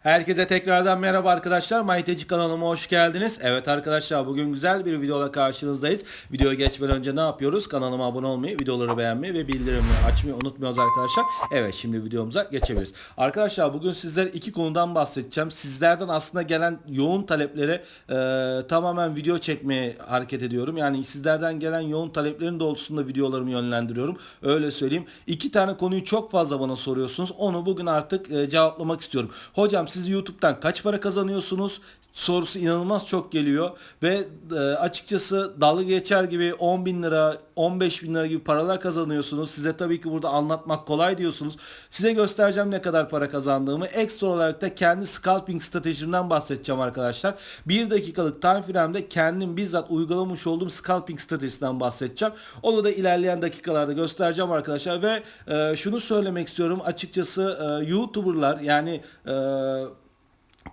Herkese tekrardan merhaba arkadaşlar. Mayteci kanalıma hoş geldiniz. Evet arkadaşlar bugün güzel bir videola karşınızdayız. Videoya geçmeden önce ne yapıyoruz? Kanalıma abone olmayı, videoları beğenmeyi ve bildirimleri açmayı unutmuyoruz arkadaşlar. Evet şimdi videomuza geçebiliriz. Arkadaşlar bugün sizlere iki konudan bahsedeceğim. Sizlerden aslında gelen yoğun taleplere e, tamamen video çekmeye hareket ediyorum. Yani sizlerden gelen yoğun taleplerin doğrultusunda videolarımı yönlendiriyorum. Öyle söyleyeyim. İki tane konuyu çok fazla bana soruyorsunuz. Onu bugün artık e, cevaplamak istiyorum. Hocam siz YouTube'dan kaç para kazanıyorsunuz? Sorusu inanılmaz çok geliyor ve e, açıkçası dalga geçer gibi 10 bin lira 15 bin lira gibi paralar kazanıyorsunuz. Size tabii ki burada anlatmak kolay diyorsunuz. Size göstereceğim ne kadar para kazandığımı. Ekstra olarak da kendi scalping stratejimden bahsedeceğim arkadaşlar. 1 dakikalık time frame'de kendim bizzat uygulamış olduğum scalping stratejisinden bahsedeceğim. Onu da ilerleyen dakikalarda göstereceğim arkadaşlar ve e, şunu söylemek istiyorum. Açıkçası e, YouTuber'lar yani e,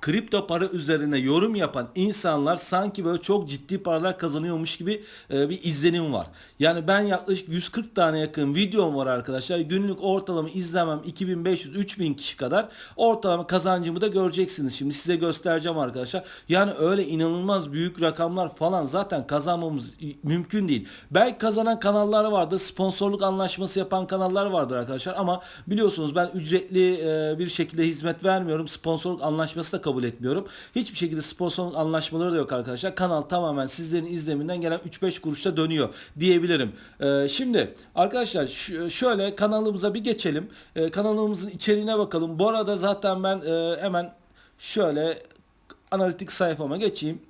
kripto para üzerine yorum yapan insanlar sanki böyle çok ciddi paralar kazanıyormuş gibi e, bir izlenim var. Yani ben yaklaşık 140 tane yakın videom var arkadaşlar. Günlük ortalama izlemem 2500-3000 kişi kadar. Ortalama kazancımı da göreceksiniz. Şimdi size göstereceğim arkadaşlar. Yani öyle inanılmaz büyük rakamlar falan zaten kazanmamız mümkün değil. Belki kazanan kanallar vardır. Sponsorluk anlaşması yapan kanallar vardır arkadaşlar. Ama biliyorsunuz ben ücretli e, bir şekilde hizmet vermiyorum. Sponsorluk anlaşması da kabul etmiyorum. Hiçbir şekilde sponsorluk anlaşmaları da yok arkadaşlar. Kanal tamamen sizlerin izleminden gelen 3-5 kuruşta dönüyor diyebilirim. Ee, şimdi arkadaşlar şöyle kanalımıza bir geçelim. Ee, kanalımızın içeriğine bakalım. Bu arada zaten ben e, hemen şöyle analitik sayfama geçeyim.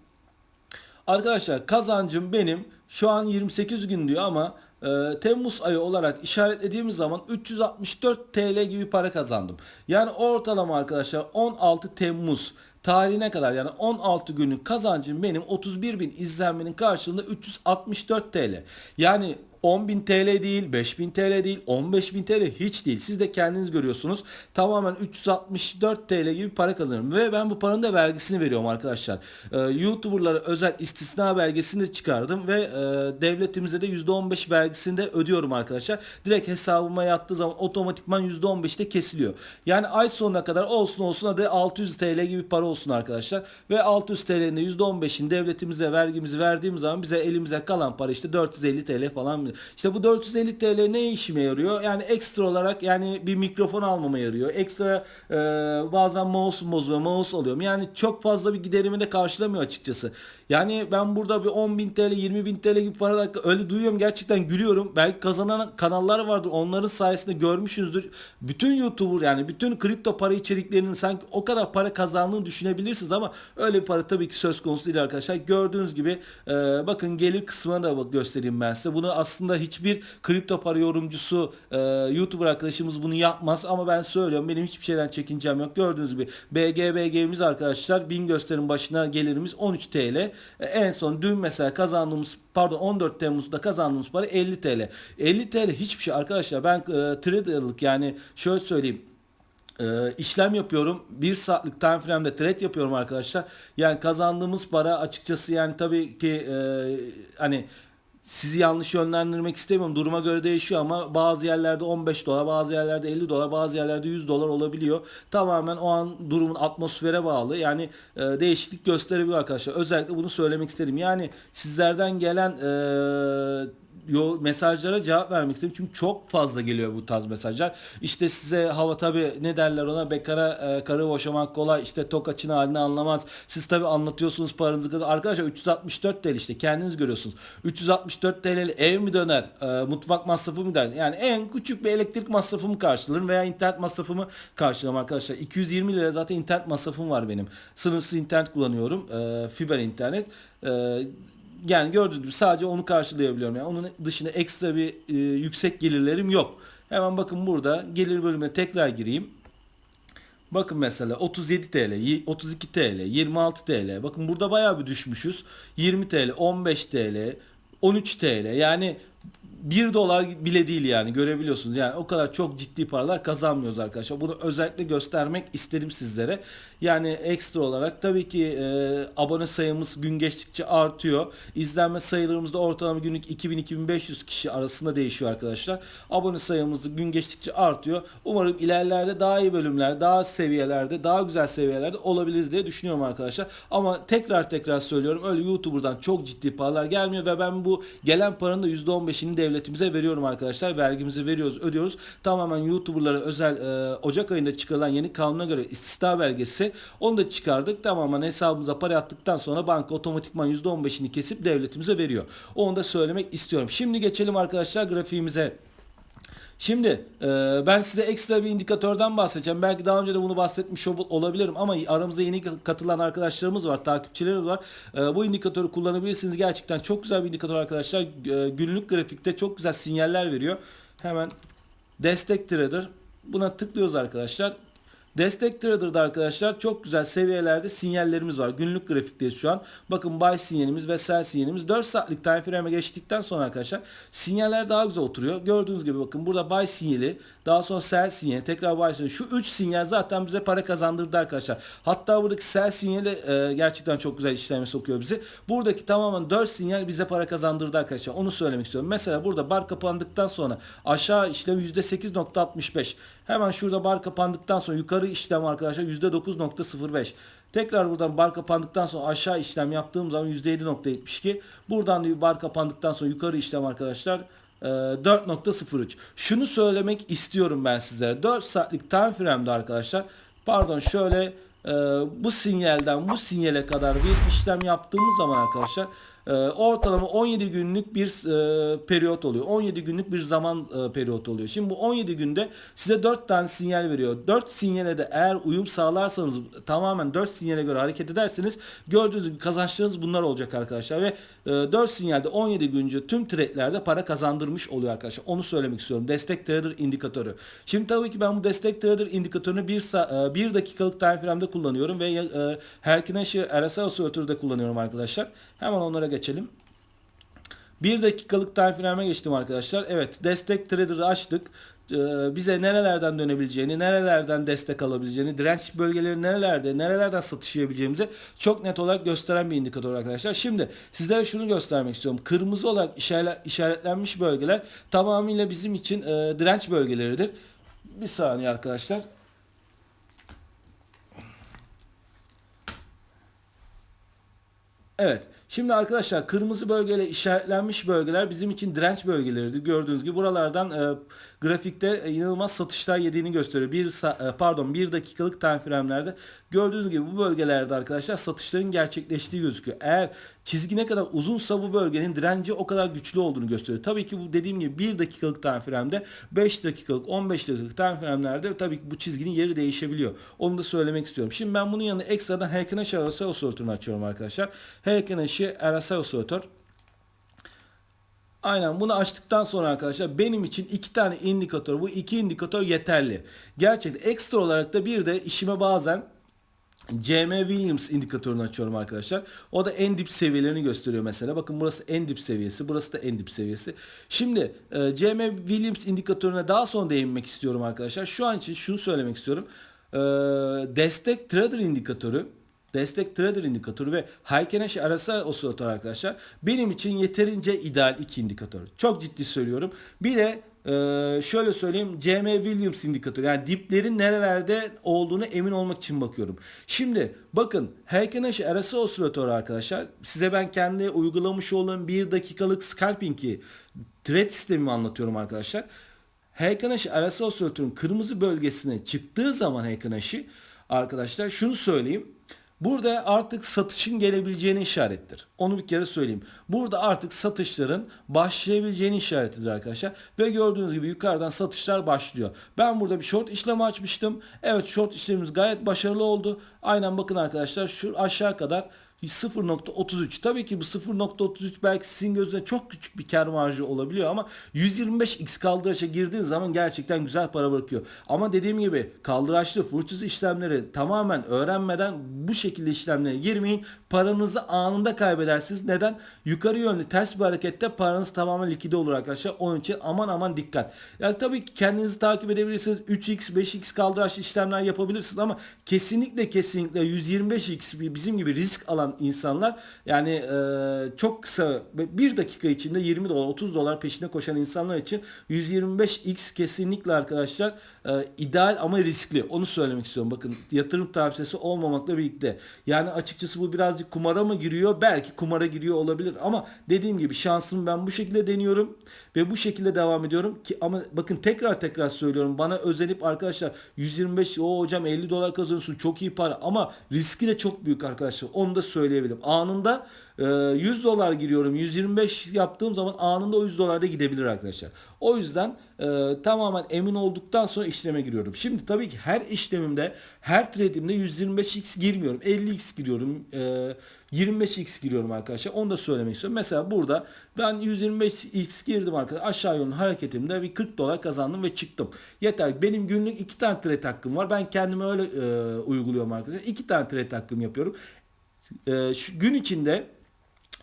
Arkadaşlar kazancım benim şu an 28 gün diyor ama e, Temmuz ayı olarak işaretlediğimiz zaman 364 TL gibi para kazandım. Yani ortalama arkadaşlar 16 Temmuz tarihine kadar yani 16 günlük kazancım benim 31 bin izlenmenin karşılığında 364 TL. Yani 10.000 TL değil, 5.000 TL değil, 15.000 TL hiç değil. Siz de kendiniz görüyorsunuz. Tamamen 364 TL gibi para kazanıyorum. Ve ben bu paranın da vergisini veriyorum arkadaşlar. Ee, YouTuber'lara özel istisna belgesini çıkardım ve e, devletimize de %15 vergisini de ödüyorum arkadaşlar. Direkt hesabıma yattığı zaman otomatikman %15 de kesiliyor. Yani ay sonuna kadar olsun olsun hadi 600 TL gibi para olsun arkadaşlar. Ve 600 TL'nin %15'ini devletimize vergimizi verdiğimiz zaman bize elimize kalan para işte 450 TL falan işte bu 450 TL ne işime yarıyor? Yani ekstra olarak yani bir mikrofon almama yarıyor. Ekstra e, bazen mouse bozuyor, mouse alıyorum. Yani çok fazla bir giderimi de karşılamıyor açıkçası. Yani ben burada bir 10.000 TL, 20.000 TL gibi paralar öyle duyuyorum gerçekten gülüyorum. Belki kazanan kanallar vardır. Onların sayesinde görmüşsünüzdür. Bütün YouTuber yani bütün kripto para içeriklerinin sanki o kadar para kazandığını düşünebilirsiniz ama öyle bir para tabii ki söz konusu değil arkadaşlar. Gördüğünüz gibi e, bakın gelir kısmına da bak göstereyim ben size. Bunu aslında hiçbir kripto para yorumcusu e, YouTuber arkadaşımız bunu yapmaz ama ben söylüyorum benim hiçbir şeyden çekincem yok. Gördüğünüz gibi BGBG'miz arkadaşlar 1000 gösterim başına gelirimiz 13 TL. E, en son dün mesela kazandığımız pardon 14 Temmuz'da kazandığımız para 50 TL. 50 TL hiçbir şey arkadaşlar ben e, traderlık yani şöyle söyleyeyim e, işlem yapıyorum. Bir saatlik time frame'de trade yapıyorum arkadaşlar. Yani kazandığımız para açıkçası yani tabii ki e, hani sizi yanlış yönlendirmek istemiyorum. Duruma göre değişiyor ama bazı yerlerde 15 dolar, bazı yerlerde 50 dolar, bazı yerlerde 100 dolar olabiliyor. Tamamen o an durumun atmosfere bağlı. Yani e, değişiklik gösterebiliyor arkadaşlar. Özellikle bunu söylemek istedim. Yani sizlerden gelen e, yo, mesajlara cevap vermek istedim. Çünkü çok fazla geliyor bu tarz mesajlar. İşte size hava tabi ne derler ona bekara e, karı boşamak kolay. İşte tok açını halini anlamaz. Siz tabi anlatıyorsunuz paranızı kadar. Arkadaşlar 364 TL işte kendiniz görüyorsunuz. 364 TL ev mi döner? E, mutfak masrafı mı döner? Yani en küçük bir elektrik masrafımı karşılarım veya internet masrafımı karşılarım arkadaşlar. 220 lira zaten internet masrafım var benim. Sınırsız internet kullanıyorum. E, fiber internet. E, yani gördüğünüz gibi sadece onu karşılayabiliyorum. Yani onun dışında ekstra bir e, yüksek gelirlerim yok. Hemen bakın burada gelir bölümüne tekrar gireyim. Bakın mesela 37 TL, 32 TL, 26 TL. Bakın burada bayağı bir düşmüşüz. 20 TL, 15 TL, 13 TL. Yani 1 dolar bile değil yani görebiliyorsunuz. Yani o kadar çok ciddi paralar kazanmıyoruz arkadaşlar. Bunu özellikle göstermek istedim sizlere. Yani ekstra olarak tabii ki e, abone sayımız gün geçtikçe artıyor. İzlenme sayılarımız da ortalama günlük 2000-2500 kişi arasında değişiyor arkadaşlar. Abone sayımız da gün geçtikçe artıyor. Umarım ilerlerde daha iyi bölümler, daha seviyelerde, daha güzel seviyelerde olabiliriz diye düşünüyorum arkadaşlar. Ama tekrar tekrar söylüyorum öyle YouTuber'dan çok ciddi paralar gelmiyor ve ben bu gelen paranın da %15'ini devletimize veriyorum arkadaşlar. Vergimizi veriyoruz, ödüyoruz. Tamamen YouTuber'lara özel e, Ocak ayında çıkarılan yeni kanuna göre istisna belgesi onu da çıkardık. Tamamen hesabımıza para attıktan sonra banka otomatikman %15'ini kesip devletimize veriyor. Onu da söylemek istiyorum. Şimdi geçelim arkadaşlar grafiğimize. Şimdi e, ben size ekstra bir indikatörden bahsedeceğim. Belki daha önce de bunu bahsetmiş ol- olabilirim ama aramızda yeni katılan arkadaşlarımız var, takipçilerimiz var. E, bu indikatörü kullanabilirsiniz. Gerçekten çok güzel bir indikatör arkadaşlar. E, günlük grafikte çok güzel sinyaller veriyor. Hemen destek trader. Buna tıklıyoruz arkadaşlar. Destek Trader'da arkadaşlar çok güzel seviyelerde sinyallerimiz var. Günlük grafikteyiz şu an. Bakın buy sinyalimiz ve sell sinyalimiz 4 saatlik time frame'e geçtikten sonra arkadaşlar sinyaller daha güzel oturuyor. Gördüğünüz gibi bakın burada buy sinyali daha sonra sell sinyali tekrar buy sinyali. Şu 3 sinyal zaten bize para kazandırdı arkadaşlar. Hatta buradaki sell sinyali e, gerçekten çok güzel işleme sokuyor bizi. Buradaki tamamen 4 sinyal bize para kazandırdı arkadaşlar. Onu söylemek istiyorum. Mesela burada bar kapandıktan sonra aşağı işlem %8.65. Hemen şurada bar kapandıktan sonra yukarı işlem arkadaşlar %9.05. Tekrar buradan bar kapandıktan sonra aşağı işlem yaptığım zaman %7.72. Buradan da bar kapandıktan sonra yukarı işlem arkadaşlar 4.03. Şunu söylemek istiyorum ben sizlere. 4 saatlik time frame'de arkadaşlar pardon şöyle e, bu sinyalden bu sinyale kadar bir işlem yaptığımız zaman arkadaşlar e, ortalama 17 günlük bir e, periyot oluyor. 17 günlük bir zaman e, periyot oluyor. Şimdi bu 17 günde size 4 tane sinyal veriyor. 4 sinyale de eğer uyum sağlarsanız tamamen 4 sinyale göre hareket ederseniz gördüğünüz gibi kazançlarınız bunlar olacak arkadaşlar ve e, 4 sinyalde 17 günce tüm trade'lerde para kazandırmış oluyor arkadaşlar. Onu söylemek istiyorum. Destek trader indikatörü. Şimdi tabii ki ben bu destek trader indikatörünü 1 e, 1 dakikalık time frame'de kullanıyorum ve e, Herkineşi RSI oscillator'da kullanıyorum arkadaşlar. Hemen onlara geçelim. 1 dakikalık time frame'e geçtim arkadaşlar. Evet destek trader'ı açtık. Ee, bize nerelerden dönebileceğini, nerelerden destek alabileceğini, direnç bölgeleri nerelerde, nerelerden satış yapabileceğimizi çok net olarak gösteren bir indikatör arkadaşlar. Şimdi sizlere şunu göstermek istiyorum. Kırmızı olarak işaret, işaretlenmiş bölgeler tamamıyla bizim için e, direnç bölgeleridir. Bir saniye arkadaşlar. Evet. Şimdi arkadaşlar kırmızı bölgeyle işaretlenmiş bölgeler bizim için direnç bölgeleridir. Gördüğünüz gibi buralardan e, grafikte e, inanılmaz satışlar yediğini gösteriyor. Bir e, pardon 1 dakikalık time frame'lerde gördüğünüz gibi bu bölgelerde arkadaşlar satışların gerçekleştiği gözüküyor. Eğer çizgi ne kadar uzunsa bu bölgenin direnci o kadar güçlü olduğunu gösteriyor. Tabii ki bu dediğim gibi 1 dakikalık time frame'de 5 dakikalık 15 dakikalık time frame'lerde tabii ki bu çizginin yeri değişebiliyor. Onu da söylemek istiyorum. Şimdi ben bunun yanına ekstradan Herkeneş RSI oscillator'unu açıyorum arkadaşlar. Herkeneş'i RSI oscillator Aynen bunu açtıktan sonra arkadaşlar benim için iki tane indikatör bu iki indikatör yeterli. Gerçekten ekstra olarak da bir de işime bazen CM Williams indikatörünü açıyorum arkadaşlar. O da en dip seviyelerini gösteriyor mesela. Bakın burası en dip seviyesi. Burası da en dip seviyesi. Şimdi e, CM Williams indikatörüne daha sonra değinmek istiyorum arkadaşlar. Şu an için şunu söylemek istiyorum. E, destek trader indikatörü destek trader indikatörü ve Haykeneş RSI oscillator arkadaşlar benim için yeterince ideal iki indikatör. Çok ciddi söylüyorum. Bir de ee, şöyle söyleyeyim CM Williams indikatörü yani diplerin nerelerde olduğunu emin olmak için bakıyorum. Şimdi bakın Heikenhash RSI oscillator arkadaşlar size ben kendi uygulamış olduğum bir dakikalık scalping'i trade sistemimi anlatıyorum arkadaşlar. Heikenhash RSI oscillator'un kırmızı bölgesine çıktığı zaman Heikenhash'i arkadaşlar şunu söyleyeyim. Burada artık satışın gelebileceğini işarettir. Onu bir kere söyleyeyim. Burada artık satışların başlayabileceğini işaretidir arkadaşlar. Ve gördüğünüz gibi yukarıdan satışlar başlıyor. Ben burada bir short işlemi açmıştım. Evet short işlemimiz gayet başarılı oldu. Aynen bakın arkadaşlar şu aşağı kadar 0.33 tabii ki bu 0.33 belki sizin gözünüze çok küçük bir kar marjı olabiliyor ama 125x kaldıraça girdiğin zaman gerçekten güzel para bırakıyor. Ama dediğim gibi kaldıraçlı furçuz işlemleri tamamen öğrenmeden bu şekilde işlemlere girmeyin. Paranızı anında kaybedersiniz. Neden? Yukarı yönlü ters bir harekette paranız tamamen likide olur arkadaşlar. Onun için aman aman dikkat. Yani tabii ki kendinizi takip edebilirsiniz. 3x 5x kaldıraçlı işlemler yapabilirsiniz ama kesinlikle kesinlikle 125x bizim gibi risk alan insanlar yani e, çok kısa bir dakika içinde 20 dolar 30 dolar peşine koşan insanlar için 125x kesinlikle arkadaşlar e, ideal ama riskli. Onu söylemek istiyorum. Bakın yatırım tavsiyesi olmamakla birlikte. Yani açıkçası bu birazcık kumara mı giriyor? Belki kumara giriyor olabilir ama dediğim gibi şansımı ben bu şekilde deniyorum ve bu şekilde devam ediyorum ki ama bakın tekrar tekrar söylüyorum. Bana özenip arkadaşlar 125 o hocam 50 dolar kazanıyorsun çok iyi para ama riski de çok büyük arkadaşlar. Onu da söyleyebilirim. Anında 100 dolar giriyorum 125 yaptığım zaman anında o 100 dolar da gidebilir arkadaşlar. O yüzden e, tamamen emin olduktan sonra işleme giriyorum. Şimdi tabii ki her işlemimde her trade'imde 125x girmiyorum. 50x giriyorum. E, 25x giriyorum arkadaşlar. Onu da söylemek istiyorum. Mesela burada ben 125x girdim arkadaşlar. Aşağı yönlü hareketimde bir 40 dolar kazandım ve çıktım. Yeter. Benim günlük 2 tane trade hakkım var. Ben kendime öyle e, uyguluyorum arkadaşlar. 2 tane trade hakkım yapıyorum. E, şu gün içinde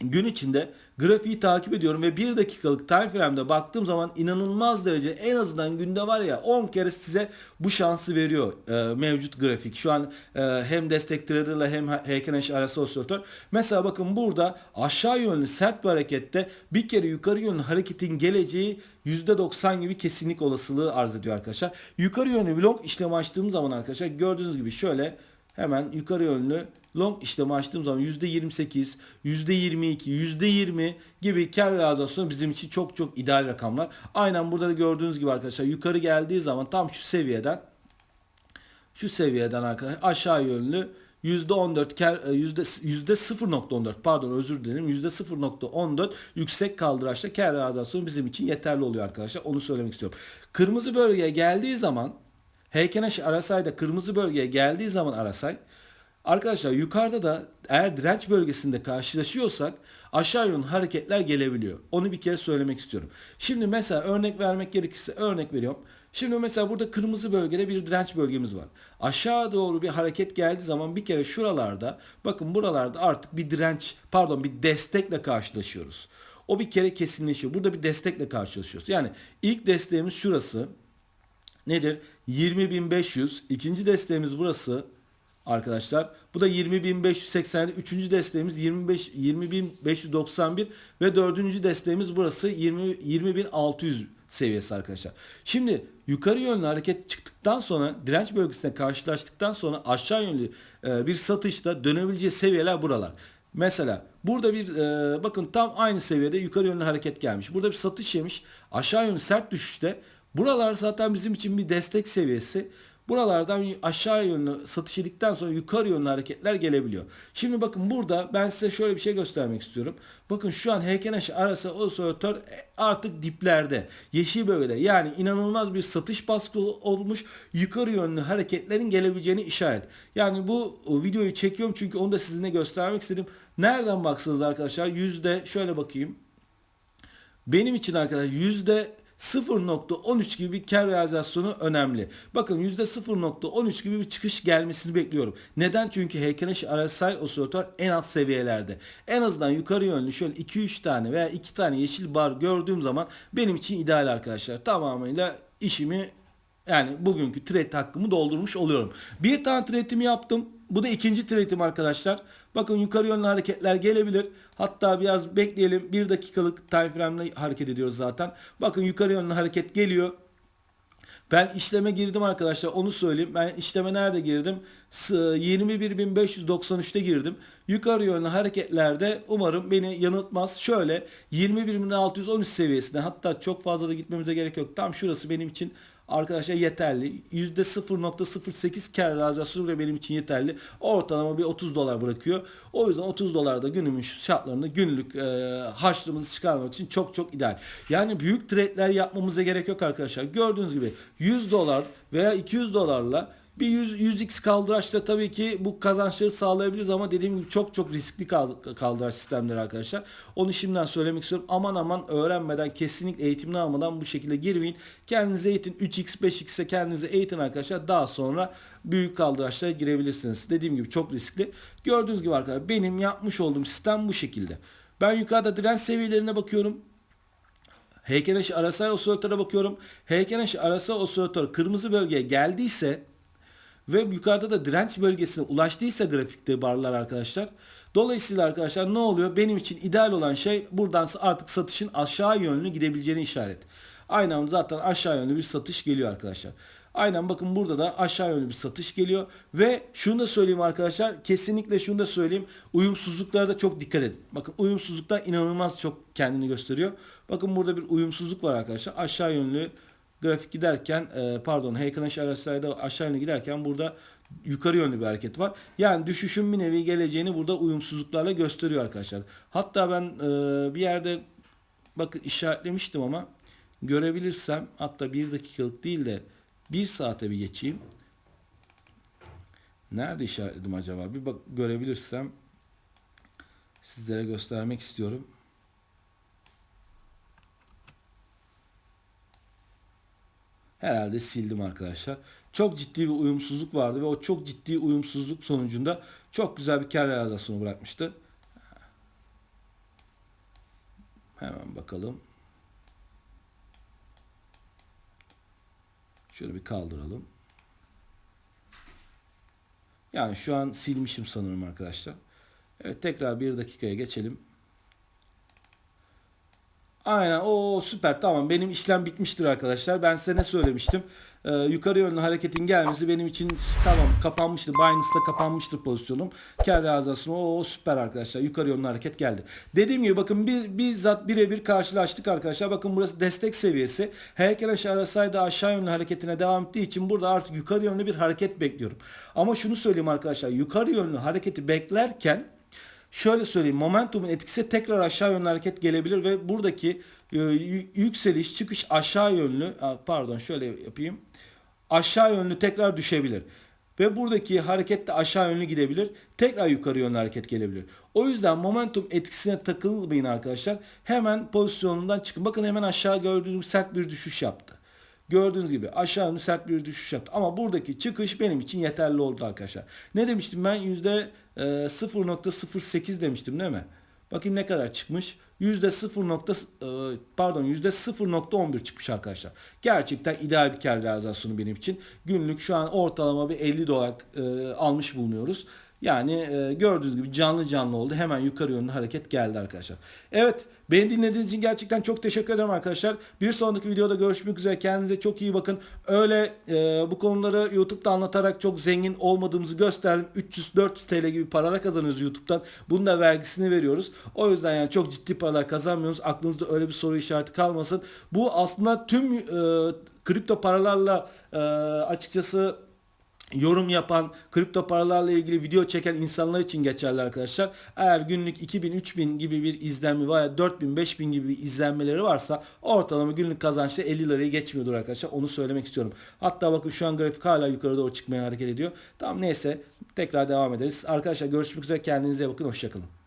gün içinde grafiği takip ediyorum ve 1 dakikalık time frame'de baktığım zaman inanılmaz derece en azından günde var ya 10 kere size bu şansı veriyor e, mevcut grafik. Şu an e, hem destek trader'la hem Heiken arası osilatör. Mesela bakın burada aşağı yönlü sert bir harekette bir kere yukarı yönlü hareketin geleceği %90 gibi kesinlik olasılığı arz ediyor arkadaşlar. Yukarı yönlü bir long işlem açtığım zaman arkadaşlar gördüğünüz gibi şöyle hemen yukarı yönlü long işlemi açtığım zaman %28, %22, %20 gibi kar realizasyonu bizim için çok çok ideal rakamlar. Aynen burada da gördüğünüz gibi arkadaşlar yukarı geldiği zaman tam şu seviyeden şu seviyeden arkadaşlar aşağı yönlü %14 kar yüzde yüzde 0.14 pardon özür dilerim yüzde 0.14 yüksek kaldıraçla kar realizasyonu bizim için yeterli oluyor arkadaşlar. Onu söylemek istiyorum. Kırmızı bölgeye geldiği zaman Heykeneş Arasay'da kırmızı bölgeye geldiği zaman Arasay Arkadaşlar yukarıda da eğer direnç bölgesinde karşılaşıyorsak aşağı yönlü hareketler gelebiliyor. Onu bir kere söylemek istiyorum. Şimdi mesela örnek vermek gerekirse örnek veriyorum. Şimdi mesela burada kırmızı bölgede bir direnç bölgemiz var. Aşağı doğru bir hareket geldiği zaman bir kere şuralarda bakın buralarda artık bir direnç pardon bir destekle karşılaşıyoruz. O bir kere kesinleşiyor. Burada bir destekle karşılaşıyoruz. Yani ilk desteğimiz şurası. Nedir? 20.500. İkinci desteğimiz burası arkadaşlar. Bu da 20.587. Üçüncü desteğimiz 25 20.591 ve dördüncü desteğimiz burası 20 20.600 seviyesi arkadaşlar. Şimdi yukarı yönlü hareket çıktıktan sonra direnç bölgesine karşılaştıktan sonra aşağı yönlü e, bir satışta dönebileceği seviyeler buralar. Mesela burada bir e, bakın tam aynı seviyede yukarı yönlü hareket gelmiş. Burada bir satış yemiş. Aşağı yönlü sert düşüşte. Buralar zaten bizim için bir destek seviyesi. Buralardan aşağı yönlü satış edikten sonra yukarı yönlü hareketler gelebiliyor. Şimdi bakın burada ben size şöyle bir şey göstermek istiyorum. Bakın şu an heykel arası osilatör artık diplerde. Yeşil bölgede yani inanılmaz bir satış baskı olmuş. Yukarı yönlü hareketlerin gelebileceğini işaret. Yani bu videoyu çekiyorum çünkü onu da sizinle göstermek istedim. Nereden baksanız arkadaşlar yüzde şöyle bakayım. Benim için arkadaşlar yüzde 0.13 gibi bir kar realizasyonu önemli. Bakın %0.13 gibi bir çıkış gelmesini bekliyorum. Neden? Çünkü Heikenhash RSI osilatör en alt seviyelerde. En azından yukarı yönlü şöyle 2-3 tane veya 2 tane yeşil bar gördüğüm zaman benim için ideal arkadaşlar. Tamamıyla işimi yani bugünkü trade hakkımı doldurmuş oluyorum. Bir tane trade'imi yaptım. Bu da ikinci trade'im arkadaşlar. Bakın yukarı yönlü hareketler gelebilir. Hatta biraz bekleyelim. Bir dakikalık time frame ile hareket ediyoruz zaten. Bakın yukarı yönlü hareket geliyor. Ben işleme girdim arkadaşlar onu söyleyeyim. Ben işleme nerede girdim? 21.593'te girdim. Yukarı yönlü hareketlerde umarım beni yanıltmaz. Şöyle 21.613 seviyesinde hatta çok fazla da gitmemize gerek yok. Tam şurası benim için arkadaşlar yeterli. %0.08 kar realizasyonu bile benim için yeterli. Ortalama bir 30 dolar bırakıyor. O yüzden 30 dolar da günümün şartlarında günlük e, harçlığımızı çıkarmak için çok çok ideal. Yani büyük trade'ler yapmamıza gerek yok arkadaşlar. Gördüğünüz gibi 100 dolar veya 200 dolarla Bir 100, 100x kaldıraçla tabii ki bu kazançları sağlayabiliriz ama dediğim gibi çok çok riskli kal- kaldıraç sistemleri arkadaşlar. Onu şimdiden söylemek istiyorum. Aman aman öğrenmeden kesinlikle eğitimini almadan bu şekilde girmeyin. Kendinize eğitin 3x 5x'e kendinize eğitin arkadaşlar. Daha sonra büyük kaldıraçlara girebilirsiniz. Dediğim gibi çok riskli. Gördüğünüz gibi arkadaşlar benim yapmış olduğum sistem bu şekilde. Ben yukarıda direnç seviyelerine bakıyorum. Heykelneş arasal osilatöre bakıyorum. Heykelneş arasal osilatör kırmızı bölgeye geldiyse ve yukarıda da direnç bölgesine ulaştıysa grafikte barlar arkadaşlar. Dolayısıyla arkadaşlar ne oluyor? Benim için ideal olan şey buradan artık satışın aşağı yönlü gidebileceğini işaret. Aynen zaten aşağı yönlü bir satış geliyor arkadaşlar. Aynen bakın burada da aşağı yönlü bir satış geliyor. Ve şunu da söyleyeyim arkadaşlar. Kesinlikle şunu da söyleyeyim. Uyumsuzluklara da çok dikkat edin. Bakın uyumsuzluklar inanılmaz çok kendini gösteriyor. Bakın burada bir uyumsuzluk var arkadaşlar. Aşağı yönlü grafik giderken e, pardon Heykeneş arasayda aşağı yönlü giderken burada yukarı yönlü bir hareket var. Yani düşüşün bir nevi geleceğini burada uyumsuzluklarla gösteriyor arkadaşlar. Hatta ben e, bir yerde bakın işaretlemiştim ama görebilirsem hatta bir dakikalık değil de bir saate bir geçeyim. Nerede işaretledim acaba? Bir bak görebilirsem sizlere göstermek istiyorum. Herhalde sildim arkadaşlar. Çok ciddi bir uyumsuzluk vardı ve o çok ciddi uyumsuzluk sonucunda çok güzel bir kar realizasyonu bırakmıştı. Hemen bakalım. Şöyle bir kaldıralım. Yani şu an silmişim sanırım arkadaşlar. Evet tekrar bir dakikaya geçelim. Aynen o süper tamam benim işlem bitmiştir arkadaşlar. Ben size ne söylemiştim? Ee, yukarı yönlü hareketin gelmesi benim için tamam kapanmıştır. Binance'da kapanmıştır pozisyonum. Kar realizasyonu o süper arkadaşlar. Yukarı yönlü hareket geldi. Dediğim gibi bakın bir, bizzat birebir karşılaştık arkadaşlar. Bakın burası destek seviyesi. Heykel aşağı arasaydı aşağı yönlü hareketine devam ettiği için burada artık yukarı yönlü bir hareket bekliyorum. Ama şunu söyleyeyim arkadaşlar. Yukarı yönlü hareketi beklerken Şöyle söyleyeyim momentumun etkisi tekrar aşağı yönlü hareket gelebilir ve buradaki e, yükseliş çıkış aşağı yönlü pardon şöyle yapayım aşağı yönlü tekrar düşebilir. Ve buradaki hareket de aşağı yönlü gidebilir. Tekrar yukarı yönlü hareket gelebilir. O yüzden momentum etkisine takılmayın arkadaşlar. Hemen pozisyonundan çıkın. Bakın hemen aşağı gördüğünüz sert bir düşüş yaptı. Gördüğünüz gibi aşağı yönlü sert bir düşüş yaptı. Ama buradaki çıkış benim için yeterli oldu arkadaşlar. Ne demiştim ben? Yüzde 0.08 demiştim değil mi? Bakayım ne kadar çıkmış? Yüzde 0. pardon yüzde 0.11 çıkmış arkadaşlar. Gerçekten ideal bir kar realizasyonu benim için. Günlük şu an ortalama bir 50 dolar e, almış bulunuyoruz. Yani e, gördüğünüz gibi canlı canlı oldu. Hemen yukarı yönlü hareket geldi arkadaşlar. Evet beni dinlediğiniz için gerçekten çok teşekkür ederim arkadaşlar. Bir sonraki videoda görüşmek üzere. Kendinize çok iyi bakın. Öyle e, bu konuları YouTube'da anlatarak çok zengin olmadığımızı gösterdim. 300-400 TL gibi paralar kazanıyoruz YouTube'dan. Bunun da vergisini veriyoruz. O yüzden yani çok ciddi paralar kazanmıyoruz. Aklınızda öyle bir soru işareti kalmasın. Bu aslında tüm e, kripto paralarla e, açıkçası yorum yapan, kripto paralarla ilgili video çeken insanlar için geçerli arkadaşlar. Eğer günlük 2000, 3000 gibi bir izlenme veya 4000, 5000 gibi bir izlenmeleri varsa ortalama günlük kazançta 50 lirayı geçmiyordur arkadaşlar. Onu söylemek istiyorum. Hatta bakın şu an grafik hala yukarı doğru çıkmaya hareket ediyor. Tamam neyse tekrar devam ederiz. Arkadaşlar görüşmek üzere kendinize bakın. Hoşçakalın.